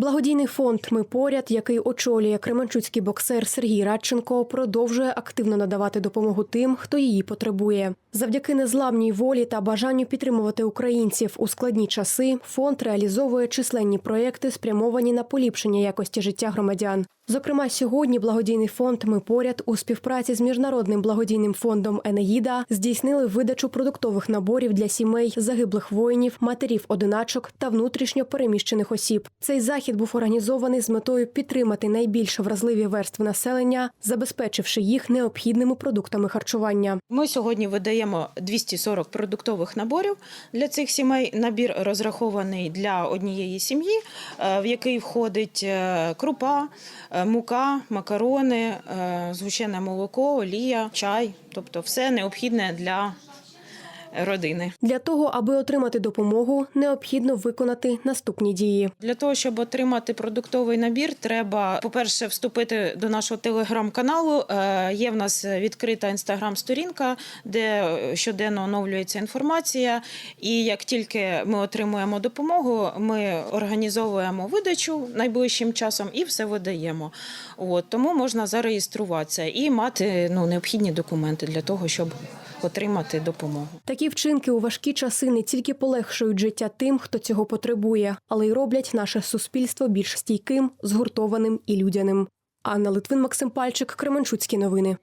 Благодійний фонд Ми поряд, який очолює кременчуцький боксер Сергій Радченко, продовжує активно надавати допомогу тим, хто її потребує. Завдяки незламній волі та бажанню підтримувати українців у складні часи. Фонд реалізовує численні проекти, спрямовані на поліпшення якості життя громадян. Зокрема, сьогодні благодійний фонд Ми поряд у співпраці з міжнародним благодійним фондом Енеїда здійснили видачу продуктових наборів для сімей загиблих воїнів, матерів одиначок та внутрішньо переміщених осіб. Цей захід був організований з метою підтримати найбільш вразливі верстви населення, забезпечивши їх необхідними продуктами харчування. Ми сьогодні видаємо 240 продуктових наборів для цих сімей. Набір розрахований для однієї сім'ї, е, в який входить е, крупа, е, мука, макарони, е, молоко, олія, чай, тобто все необхідне для родини. Для того, аби отримати допомогу, необхідно виконати наступні дії. Для того, щоб отримати продуктовий набір, треба, по-перше, вступити до нашого телеграм-каналу. Е, Є в нас відкрита інстаграм-сторінка, де щоденно оновлюється інформація. І як тільки ми отримуємо допомогу, ми організовуємо видачу найближчим часом і все видаємо. От тому можна зареєструватися і мати ну, необхідні документи для того, щоб отримати допомогу. Такі вчинки у важкі часи не тільки полегшують життя тим, хто цього потребує, але й роблять наше суспільство більш стійким, згуртованим і людяним. Анна Литвин, Максим Пальчик, Кременчуцькі новини.